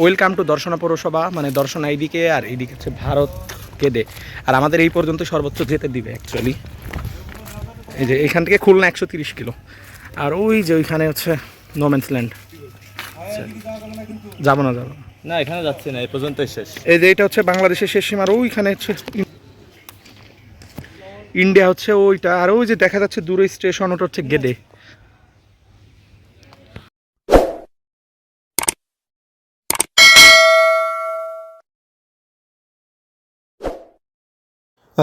Welcome to Darshana পৌরসভা মানে দর্শনা এইদিকে আর এইদিকে হচ্ছে ভারত কেদে। আর আমাদের এই পর্যন্ত সর্বোচ্চ যেতে দিবে অ্যাকচুয়ালি এই যে এখান থেকে খুলনা একশো তিরিশ কিলো। আর ওই যে ওইখানে হচ্ছে নোম্যান্স ল্যান্ড যাব না যাব না। না এখানে যাচ্ছি না এই পর্যন্তই শেষ। এই যে এটা হচ্ছে বাংলাদেশের শেষ সীমার ওইখানে হচ্ছে ইন্ডিয়া হচ্ছে ওইটা। আর ওই যে দেখা যাচ্ছে দূরে স্টেশন ওটা হচ্ছে গেদে।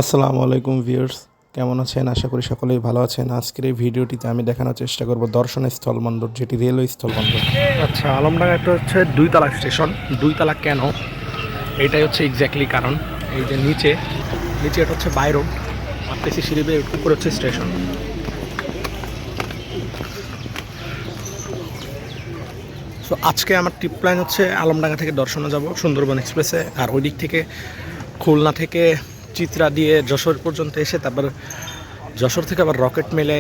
আসসালামু আলাইকুম ভিউয়ার্স, কেমন আছেন? আশা করি সকলেই ভালো আছেন। আজকের এই ভিডিওটিতে আমি দেখানোর চেষ্টা করব দর্শনের স্থলবন্দর যেটি রেলওয়ে স্থলবন্দর আচ্ছা আলমডাঙ্গা একটা হচ্ছে দুইতলা স্টেশন দুই দুইতলা কেন? এটাই হচ্ছে এক্স্যাক্টলি কারণ। এই যে নিচে নিচে এটা হচ্ছে বাই রোড, মারতেছি সিঁড়ি বেয়ে, উপরে হচ্ছে স্টেশন। সো আজকে আমার ট্রিপ প্ল্যান হচ্ছে আলমডাঙ্গা থেকে দর্শনে যাব, সুন্দরবন এক্সপ্রেসে আর ওই দিক থেকে খুলনা থেকে চিত্রা দিয়ে যশোর পর্যন্ত এসে তারপর যশোর থেকে আবার রকেট মেলে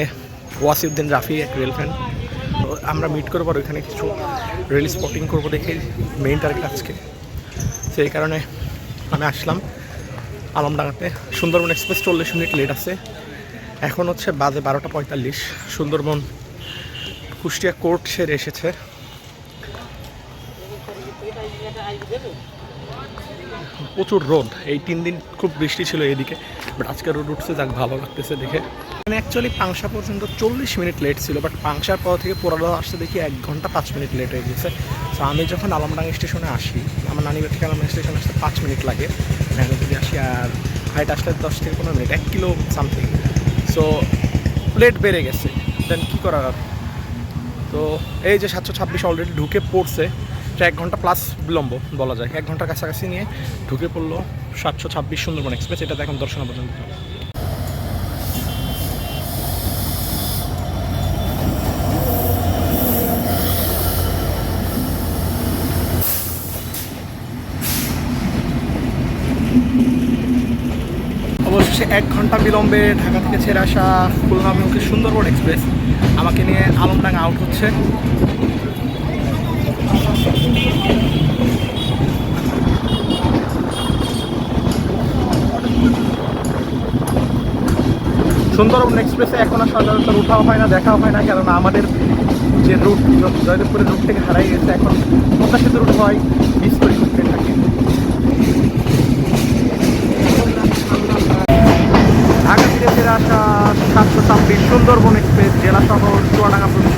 ওয়াসিউদ্দিন রাফি, এক রেল ফ্যান আমরা মিট করব আর ওইখানে কিছু রেল স্পটিং করব দেখে মেইন টার্গেট আজকে। সেই কারণে আমি আসলাম আলমডাঙ্গাতে। সুন্দরবন এক্সপ্রেস চল্লিশ মিনিট লেট আছে। এখন হচ্ছে বাজে বারোটা পঁয়তাল্লিশ। সুন্দরবন কুষ্টিয়া কোর্ট সেরে এসেছে। প্রচুর রোদ। এই তিন দিন খুব বৃষ্টি ছিল এদিকে বাট আজকে রোদ উঠছে, যাক ভালো লাগতেছে দেখে। মানে অ্যাকচুয়ালি পাংশা পর্যন্ত চল্লিশ মিনিট লেট ছিল বাট পাংশার পর থেকে পোড়ালো আসতে দেখি এক ঘণ্টা পাঁচ মিনিট লেট হয়ে গেছে। তো আমি যখন আলমডাঙ্গা স্টেশনে আসি, আমার নানিবার থেকে আলমডাঙ্গা স্টেশনে আসতে পাঁচ মিনিট লাগে। ভ্যানে যদি আসি আর হাইট আসলে দশ থেকে পনেরো মিনিট, এক কিলো সামথিং সো লেট বেড়ে গেছে। দেন কী করার? তো এই যে সাতশো ছাব্বিশ অলরেডি ঢুকে পড়ছে এক ঘণ্টা প্লাস বিলম্ব বলা যায়। এক ঘণ্টার কাছাকাছি নিয়ে ঢুকে পড়ল সাতশো ছাব্বিশ সুন্দরবন এক্সপ্রেস এটা এখন দর্শনা পর্যন্ত। অবশেষে এক ঘণ্টা বিলম্বে ঢাকা থেকে ছেড়ে আসা খুলনা অভিমুখী সুন্দরবন এক্সপ্রেস আমাকে নিয়ে আলমডাঙ্গা আউট হচ্ছে। সুন্দরবন এক্সপ্রেসে এখন আর সচরাচর উঠাও হয় না, দেখাও হয় না, কেননা আমাদের যে রুট, জয়দেবপুরের রুট থেকে হারাই গেছে, এখন পদ্মা সেতু রুট হয় মিস করি করতে থাকে। ঢাকা থেকে ফিরে আসা সাতশো ছাব্বিশ সুন্দরবন এক্সপ্রেস জেলা শহর চুয়াডাঙ্গা প্রবেশ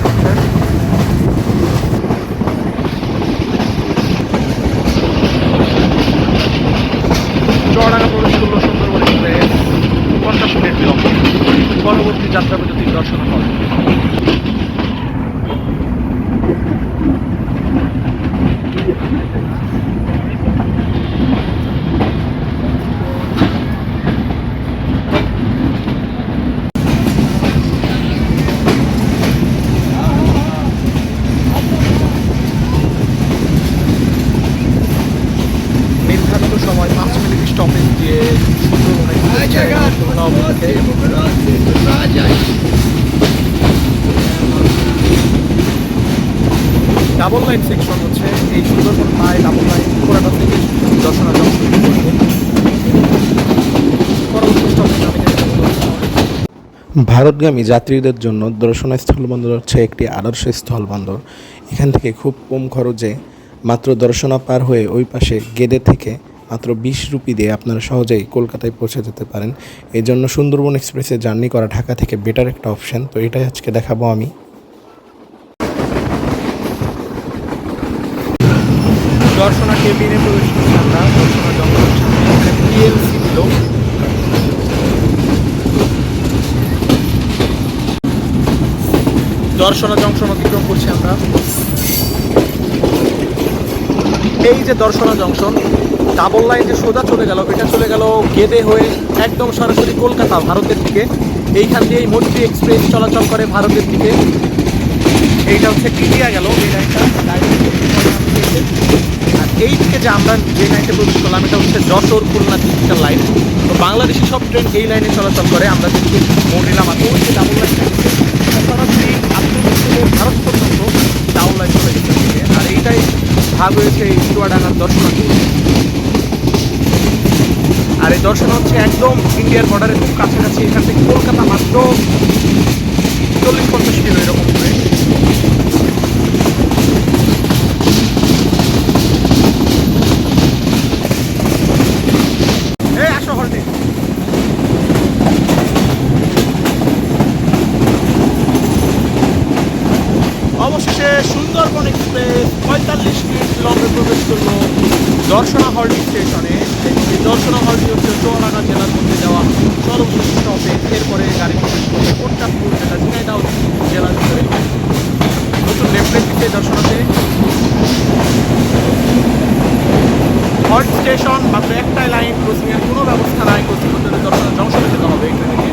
করল সুন্দরবন এক্সপ্রেস পঞ্চাশ মিনিট বিলম্ব পরবর্তী যাত্রা পদ্ধতি দর্শন হবে নির্ধারিত সময় পাঁচ মিনিট স্টপেজ দিয়ে সুন্দরবন ডাবল লাইন সেকশন হচ্ছে এই ডাবল লাইন পুরাটা থেকে দর্শনা ভারতগামী যাত্রীদের জন্য দর্শনা স্থলবন্দর হচ্ছে একটি আদর্শ স্থলবন্দর এখান থেকে খুব কম খরচে মাত্র দর্শনা পার হয়ে ওই পাশে গেদে থেকে মাত্র বিশ রুপি দিয়ে আপনারা সহজেই কলকাতায় পৌঁছে যেতে পারেন। এই জন্য সুন্দরবন এক্সপ্রেসে জার্নি করা ঢাকা থেকে বেটার একটা অপশান। তো এটাই আজকে দেখাবো আমি। দর্শনা কেবিনে প্রবেশ করছি আমরা। দর্শনা দিল। দর্শনা জংশন অতিক্রম করছি আমরা। এই যে দর্শনা জংশন ডাবল লাইন যে সোজা চলে গেল, এটা চলে গেল গেদে হয়ে একদম সরাসরি কলকাতা, ভারতের দিকে। এইখান দিয়ে এই মৈত্রী এক্সপ্রেস চলাচল করে ভারতের দিকে। এইটা হচ্ছে টিটিয়া গেল, এই লাইনটা। আর এই দিকে যে আমরা যে লাইনটা প্রবেশ করলাম, এটা হচ্ছে যশোর খুলনা ডিজিটাল লাইন। তো বাংলাদেশি সব ট্রেন এই লাইনে চলাচল করে, আমরা যেদিকে মোড় নিলাম ওই যে ডাবল লাইন সরাসরি ভারত পর্যন্ত ডাবল লাইন চলে গেছে। আর এইটাই ভাগ হয়েছে এই চুয়াডাঙ্গার দর্শনার্থী। আর এই দর্শন হচ্ছে একদম ইন্ডিয়ার বর্ডারের খুব কাছাকাছি, এখান থেকে কলকাতা মাত্র চল্লিশ পঞ্চাশ কিলো এরকম করে এই আসো হল্টে অবশেষে সুন্দরবন এক্সপ্রেস পঁয়তাল্লিশ মিনিট লম্বে প্রবেশ করল দর্শনা হল্টি স্টেশনে। এই দর্শনা হল্টি হচ্ছে চুয়াডাঙ্গা জেলার মধ্যে যাওয়া সর্বশেষ স্টপে। এরপরে গাড়ি প্রবেশ করবে কোট্টাপুর যেটা ঝিনাইদহ জেলার ভিতরে। নতুন লেফটের দিকে দর্শনাতে হল্ট স্টেশন মাত্র একটাই লাইন, ক্রসিং এর কোনো ব্যবস্থা নাই ক্রসিং করতে হলে দর্শনা জংশনে যেতে হবে এখানে থেকে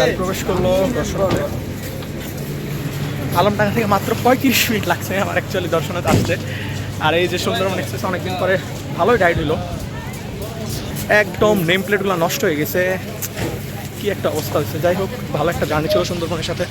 গাড়ি প্রবেশ করল দর্শনাতে আলমডাঙ্গা থেকে মাত্র পঁয়ত্রিশ মিনিট লাগছে আমার অ্যাকচুয়ালি দর্শনাতে আসতে। আর এই যে সুন্দরবন এক্সপ্রেস অনেকদিন পরে ভালোই রাইড হলো। একদম নেম প্লেটগুলো নষ্ট হয়ে গেছে। কি একটা অবস্থা হয়েছে। যাই হোক, ভালো একটা জার্নি ছিল সুন্দরবনের সাথে।